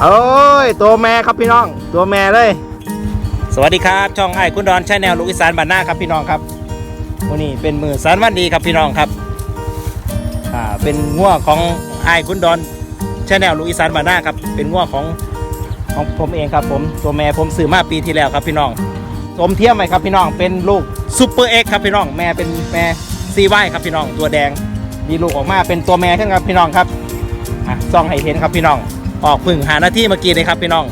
โอ้ย ตัวแม่ครับพี่น้อง ตัวแม่เลย สวัสดีครับ ช่องไอ้คุณดอนชาแนลลูกอีสานบ้านหน้าครับพี่น้องครับวันนี้เป็นมือสารวันดีครับพี่น้องครับอ่าเป็นง่วของไอ้คุณดอนชาแนลลูกอีสานบ้านหน้าครับเป็นง่วของของผมเองครับผมตัวแม่ผมซื้อมาปีที่แล้วครับพี่น้องสมเทียมไหมครับพี่น้องเป็นลูกซูเปอร์เอ็กครับพี่น้องแม่เป็นแม่ซีไวครับพี่น้องตัวแดงมีลูกออกมาเป็นตัวแม่ขึ้นครับพี่น้องครับอะซองให้เห็นครับพี่น้อง ออกพึ่งหาหน้าที่เมื่อกี้เลยครับพี่น้อง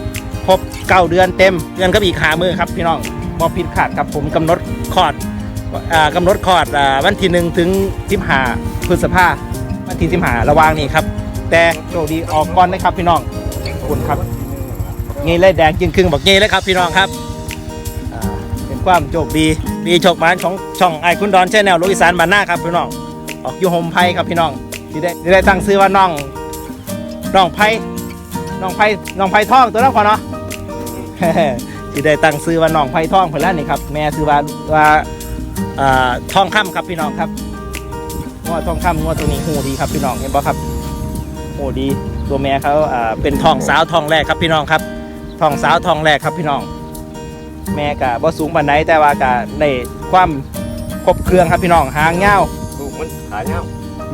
ครบเก้าเดือนเต็มเดือนก็อีกขามือครับพี่น้องพอผิดขาดครับผมกำหนดคอดอ่ากำหนดคอดวันที่หนึ่งถึงสิบหาพฤษภาวันที่สิบหาระวางนี้ครับ แต่โชคดีออกก่อนนะครับพี่น้องขอบคุณครับเงยเลยแดงกินครึ่งบอกเงยเลยครับพี่น้องครับเป็นความโชคดีดีโชคมานของช่องไอคุณดอนแชนแนลลูกอีสานบ้านหน้าครับพี่น้องออกยูโฮมไพครับพี่น้องที่ได้ที่ได้ตั้งชื่อว่าน้องน้องไพ น้องไพน้องไพทองตัวนั้นก่อนเนาะ ที่ได้ตั้งชื่อว่าน้องไพทองเพื่อนแล้วนี่ครับ แม่ชื่อว่าว่าอ่าทองคำครับพี่น้องครับงวดทองคำงวดตัวนี้หูดีครับพี่น้องเห็นปะครับหูดีตัวแม่เขาอ่าเป็นทองสาวทองแรกครับพี่น้องครับทองสาวทองแรกครับพี่น้อง แม่กะบ่สูงปานใดแต่ว่ากะได้ความครบเครื่องครับพี่น้องหางยาวลูกมันขาเงา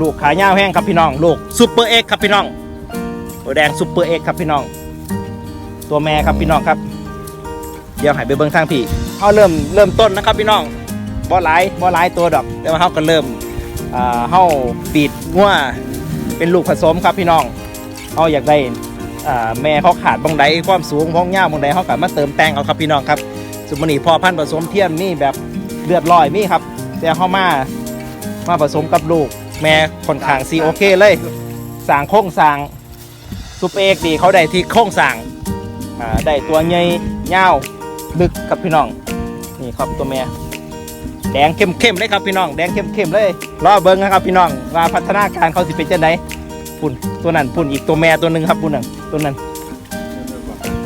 ลูกขายาวแห้งครับพี่น้อง ลูกซุปเปอร์เอ็กครับพี่น้อง ตัวแดงซุปเปอร์เอ็กครับพี่น้อง ตัวแม่ครับพี่น้องครับ เดี๋ยวให้ไปเบิ่งทางพี่เขาเริ่มเริ่มต้นนะครับพี่น้องบ่หลบ่หลตัวดอก แต่ว่าเขาก็เริ่มอ่าเข้าปีดงัวเป็นลูกผสมครับพี่น้องเขาอยากได้แม่เขาขาดบางใดความสูงพ้องยาบางใดเขาก็มาเติมแต่งเอาครับพี่น้องครับสมมติพอพันผสมเทียมนี่แบบเลือดลอยมี่ครับ แต่เขามามาผสมกับลูก แม่ค่อนข้างซีโอเคเลยสางโค้งสาง ซุปเปอร์เอกดีเขาได้ที่โค้งสร้างอ่าได้ตัวใหญ่ยาวลึกครับพี่น้อง นี่ครับตัวแม่แดงเข้มๆเลยครับพี่น้องแดงเข้มๆเลยรอเบิ้งนะครับพี่น้องว่าพัฒนาการเขาสิเป็นจังไดปุ่นตัวนั้นปุ่นอีกตัวแม่ตัวหนึ่งครับปุ่นนั่นตัวนั้น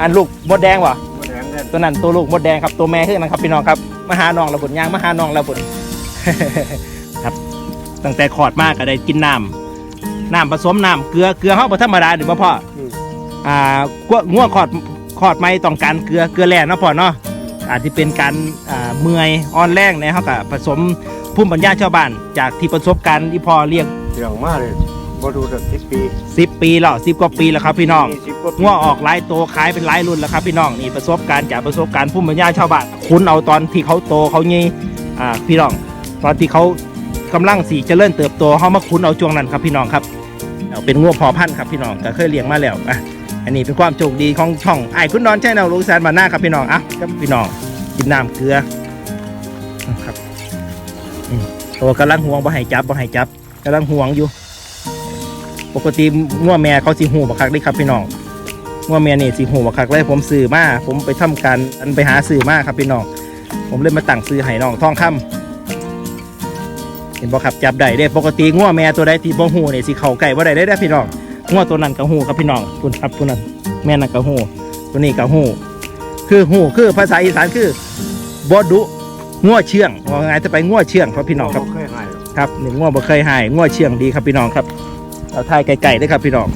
อันลูกมดแดงวะมดแดงแน่นตัวนั้นตัวลูกมดแดงครับตัวแม่ขึ้นนะครับพี่น้องครับมาหาน้องระบุญยางมาหาน้องระบุญครับตั้งแต่ขอดมากก็ได้กินน้ำน้ำผสมน้ำเกลือเกลือเขาบ่ธรรมดาหรือบ่พ่อ อ่ากวง่วงขอดขอดไม่ต้องการเกลือเกลือแร่เนาะพ่อเนาะอาจจะเป็นการอ่าเมื่อยอ่อนแรงเนี่ยเขาก็ผสมภูมิปัญญาชาวบ้าน จากที่ประสบการณ์ที่พ่อเลี้ยงเดี๋ยวมาเลยบ่ดูสักสิบปี10ปีแล้ว10กว่าปีแล้วครับพี่น้องสิบกว่าปีง่วออกหลายโตขายเป็นหลายรุ่นแล้วครับพี่น้องนี่ประสบการณ์จากประสบการณ์ผู้บรรยายชาวบ้านคุณเอาตอนที่เขาโตเขายี่อ่าพี่น้อง ตอนที่เขากำลังสีเจริญเติบโตเขามาคุ้นเอาช่วงนั้นครับพี่น้องครับเอาเป็นง่วพอพันธุ์ครับพี่น้องก็เคยเลี้ยงมาแล้วอะ อันนี้เป็นความโชคดีของช่องไอ้คุณนอนใช่แนวลูกแซนบาหน้าครับพี่น้องอะครับพี่น้องกินน้ำเกลือครับตัวกำลังห่วงบ่ให้จับบ่ให้จับกำลังห่วงอยู่ ปกติง่วแม่เขาสีหูบักคักเลยครับพี่น้องง่วแม่เนี่ยสีหูบักคักเลยผมซื้อมาผมไปทำการอันไปหาซื้อมาครับพี่น้องผมเลยมาตั้งซื้อให้น้องทองคำเห็นบ่ครับจับได้เด้ปกติง่วแม่ตัวใดที่บ่หูนี่ยสิเขาใกล้บ่ได้ได้พี่น้อง ง่วตัวนั้นก็หูครับพี่น้องคุณครับตัวนั้นแม่นั่นก็หูตัวนี้ก็หูคือหูคือภาษาอีสานคือบ่ดุง่วเชื่องว่าไงจะไปง่วเชื่องครับพี่น้องครับบ่เคยให้หรอกครับหนึ่งง่วบ่เคยหายง่วเชื่องดีครับพี่น้องครับเราทายไก่ๆด้วยครับพี่น้อง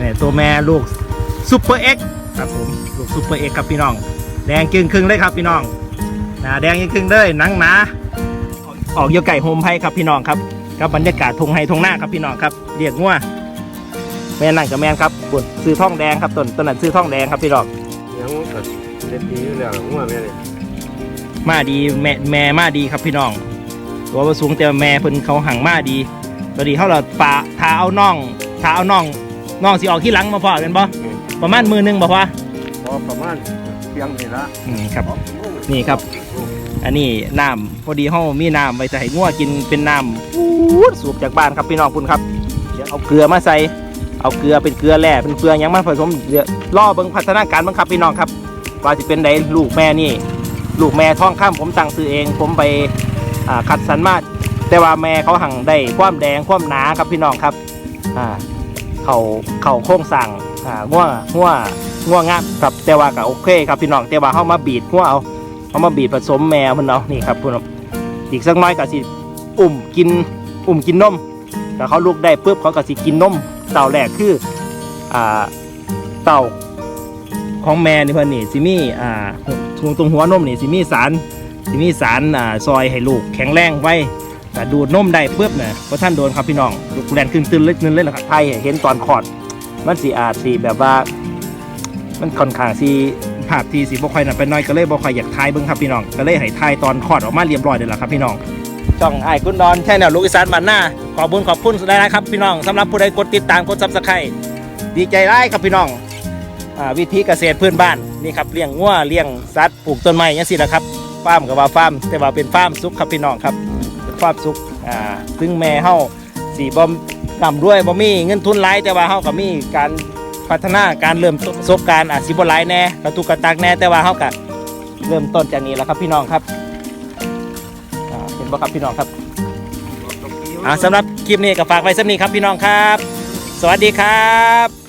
นี่ตัวแม่ลูกซุปเปอร์เอ็กครับผมลูกซุปเปอร์เอ็กครับพี่น้อง แดงกึ่งครึ่งเลยครับพี่น้องหนาแดงยิ่งครึ่งเลยหนังหนาออกออกเยอะไก่โฮมไพครับพี่น้องครับกับบรรยากาศทงไฮทงหน้าครับพี่น้องครับเรียกง่ว แม่นั่นกับแม่นครับปุ่นซื้อท่องแดงครับต้นต้นนั้นซื้อท่องแดงครับพี่น้องยังก็เจ็ดปีอยู่แล้วหัวแม่เลยมาดีแม่แม่มาดีครับพี่น้อง ตัวว่าสูงแต่แม่เพิ่นเขาหังมาดีตอนนี้เขาเราปะท้าเอาน่องท้าเอาน่องน่องสิออกที่หลังมาพอกันบ่ประมาณมือหนึงบ่พอพอประมาณเพียงนี่ละอืมครับ นี่ครับ อันนี้น้ำพอดีเขามีน้ำไว้จะให้งัวกินเป็นน้ำปูดสูบจากบ้านครับพี่น้องคุณครับเดี๋ยวเอาเกลือมาใส่ เอาเกลือเป็นเกลือแร่เป็นเกลือยังมาผสมเดี๋ยวล่อเบิ่งพัฒนาการเบิ่งคับพี่น้องครับว่าจะเป็นไดลูกแม่นี่ ลูกแม่ท้องข้ามผมตั้งซื้อเอง ผมไปอ่าคัดสรรมาแต่ว่าแม่เขาหั่งได้ความแดงความหนาครับพี่น้องครับเขาเขาโค้งสั่งง่วง่วง่วงามครับแต่ว่าก็โอเคครับพี่น้องแต่ว่าเขามาบีดง่วเอาเขามาบีดผสมแม่พี่นเอานี่ครับพี่น้องอีกสักน้อยก็สิอุ่มกินอุ่มกินนมแต่เขาลูกได้ปุ๊บเขาก็สิกินนม เต่าแรกคืออ่าเต่าของแม่นี่เพิ่นนี่สิมีอ่าตรงตรงหัวนมนี่สิมีสารสิมีสารอ่าซอยให้ลูกแข็งแรงไว้แต่ดูดนมได้ปุ๊บเนี่ยพอท่านโดนครับพี่น้องลูกแลนขึ้นตื่นเล็กนึงเลยนะครับไทยเห็นตอนคอดมันสีอาจสีแบบว่า มันค่อนข้างสีภาพที่สีบ่ค่อยน่ะเป็นน้อยก็เลยบ่ค่อยอยากทายเบิ่งครับพี่น้องก็เลยให้ทายตอนคอดออกมาเรียบร้อยเด้อล่ะครับพี่น้อง ช่องไอ้คุณดอนแช่แนวลูกอีสานบ้านหน้าขอบคุญขอบคุณหลายๆครับพี่น้องสำหรับผู้ใดกดติดตามกดซับสไครต์ดีใจร้ายครับพี่น้องอวิธีเกษตรพื้นบ้านนี่ครับเลี้ยงงัวเลี้ยงสัตว์ปลูกต้นไม้ยังสินะครับฟาร์มกับว่าฟาร์มแต่ว่าเป็นฟาร์มสุขครับพี่น้องครับฟาร์มสุขอ่าซึ่งแม่เฮาสีบอมนำด้วยบ่มีเงินทุนหลายแต่ว่าเฮาก็มีการพัฒนาการเริ่มประสบการณ์อาจสิบหลายแน่กระตุกกระตักแน่แต่ว่าเขากะเริ่มต้นจากนี้แล้วครับพี่น้องครับ บ่ครับพี่น้องครับอ่าสำหรับคลิปนี้ก็ฝากไว้สำนี้ครับพี่น้องครับ สวัสดีครับ